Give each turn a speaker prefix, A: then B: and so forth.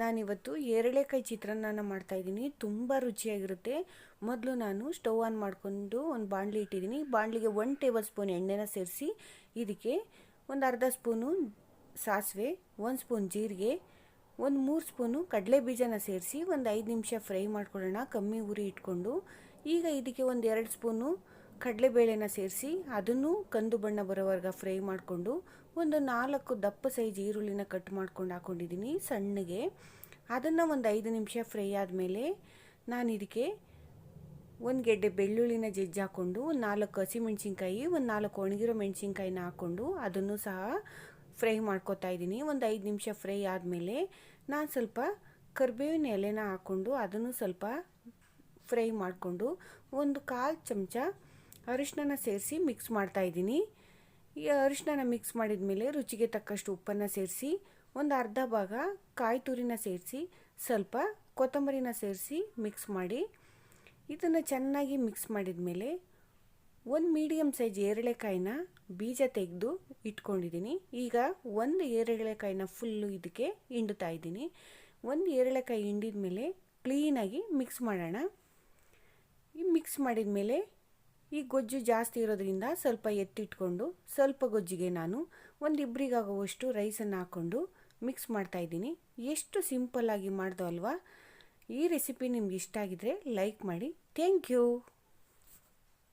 A: ನಾನಿವತ್ತು ಏರಳೆಕಾಯಿ ಚಿತ್ರಾನ್ನ ಮಾಡ್ತಾಯಿದ್ದೀನಿ ತುಂಬ ರುಚಿಯಾಗಿರುತ್ತೆ. ಮೊದಲು ನಾನು ಸ್ಟವ್ ಆನ್ ಮಾಡಿಕೊಂಡು ಒಂದು ಬಾಣಲಿ ಇಟ್ಟಿದ್ದೀನಿ. ಬಾಣಲಿಗೆ ಒನ್ ಟೇಬಲ್ ಸ್ಪೂನ್ ಎಣ್ಣೆನ ಸೇರಿಸಿ ಇದಕ್ಕೆ ಒಂದು ಅರ್ಧ ಸ್ಪೂನು ಸಾಸಿವೆ, ಒಂದು ಸ್ಪೂನ್ ಜೀರಿಗೆ, ಒಂದು ಮೂರು ಸ್ಪೂನು ಕಡಲೆ ಬೀಜನ ಸೇರಿಸಿ ಒಂದು ಐದು ನಿಮಿಷ ಫ್ರೈ ಮಾಡ್ಕೊಳ್ಳೋಣ. ಕಮ್ಮಿ ಉರಿ ಇಟ್ಕೊಂಡು ಈಗ ಇದಕ್ಕೆ ಒಂದು ಎರಡು ಸ್ಪೂನು ಕಡಲೆಬೇಳೆನ ಸೇರಿಸಿ ಅದನ್ನು ಕಂದು ಬಣ್ಣ ಬರೋವರೆಗೆ ಫ್ರೈ ಮಾಡಿಕೊಂಡು ಒಂದು ನಾಲ್ಕು ದಪ್ಪ ಸೈಜ್ ಈರುಳ್ಳಿನ ಕಟ್ ಮಾಡ್ಕೊಂಡು ಹಾಕೊಂಡಿದ್ದೀನಿ ಸಣ್ಣಗೆ. ಅದನ್ನು ಒಂದು ಐದು ನಿಮಿಷ ಫ್ರೈ ಆದಮೇಲೆ ನಾನು ಇದಕ್ಕೆ ಒಂದು ಗೆಡ್ಡೆ ಬೆಳ್ಳುಳ್ಳಿನ ಜಜ್ಜಿ ಹಾಕ್ಕೊಂಡು ಒಂದು ನಾಲ್ಕು ಹಸಿಮೆಣ್ಸಿನ್ಕಾಯಿ, ಒಂದು ನಾಲ್ಕು ಒಣಗಿರೋ ಮೆಣಸಿನ್ಕಾಯಿನ ಹಾಕ್ಕೊಂಡು ಅದನ್ನು ಸಹ ಫ್ರೈ ಮಾಡ್ಕೊತಾ ಇದ್ದೀನಿ. ಒಂದು ಐದು ನಿಮಿಷ ಫ್ರೈ ಆದಮೇಲೆ ನಾನು ಸ್ವಲ್ಪ ಕರಿಬೇವಿನ ಎಲೆನ ಹಾಕ್ಕೊಂಡು ಅದನ್ನು ಸ್ವಲ್ಪ ಫ್ರೈ ಮಾಡಿಕೊಂಡು ಒಂದು ಕಾಲು ಚಮಚ ಅರಿಶಿನ ಸೇರಿಸಿ ಮಿಕ್ಸ್ ಮಾಡ್ತಾಯಿದ್ದೀನಿ ಈ ಅರಿಶಿನ ಮಿಕ್ಸ್ ಮಾಡಿದ ಮೇಲೆ ರುಚಿಗೆ ತಕ್ಕಷ್ಟು ಉಪ್ಪನ್ನು ಸೇರಿಸಿ, ಒಂದು ಅರ್ಧ ಭಾಗ ಕಾಯಿ ತುರಿನ ಸೇರಿಸಿ, ಸ್ವಲ್ಪ ಕೊತ್ತಂಬರಿನ ಸೇರಿಸಿ ಮಿಕ್ಸ್ ಮಾಡಿ, ಇದನ್ನು ಚೆನ್ನಾಗಿ ಮಿಕ್ಸ್ ಮಾಡಿದ ಮೇಲೆ ಒಂದು ಮೀಡಿಯಮ್ ಸೈಜ್ ಏರಳೆಕಾಯಿನ ಬೀಜ ತೆಗೆದು ಇಟ್ಕೊಂಡಿದ್ದೀನಿ ಈಗ ಒಂದು ಏರಳೆಕಾಯಿನ ಫುಲ್ಲು ಇದಕ್ಕೆ ಹಿಂಡ್ತಾ ಇದ್ದೀನಿ. ಒಂದು ಏರಳೆಕಾಯಿ ಹಿಂಡಿದ ಮೇಲೆ ಕ್ಲೀನಾಗಿ ಮಿಕ್ಸ್ ಮಾಡೋಣ. ಈ ಮಿಕ್ಸ್ ಮಾಡಿದ ಮೇಲೆ ಈ ಗೊಜ್ಜು ಜಾಸ್ತಿ ಇರೋದ್ರಿಂದ ಸ್ವಲ್ಪ ಎತ್ತಿಟ್ಕೊಂಡು, ಸ್ವಲ್ಪ ಗೊಜ್ಜಿಗೆ ನಾನು ಒಂದು ಇಬ್ಬರಿಗಾಗುವಷ್ಟು ರೈಸನ್ನು ಹಾಕ್ಕೊಂಡು ಮಿಕ್ಸ್ ಮಾಡ್ತಾಯಿದ್ದೀನಿ ಎಷ್ಟು ಸಿಂಪಲ್ಲಾಗಿ ಮಾಡ್ದೋ ಅಲ್ವಾ? ಈ ರೆಸಿಪಿ ನಿಮ್ಗೆ ಇಷ್ಟ ಆಗಿದ್ರೆ ಲೈಕ್ ಮಾಡಿ. Thank you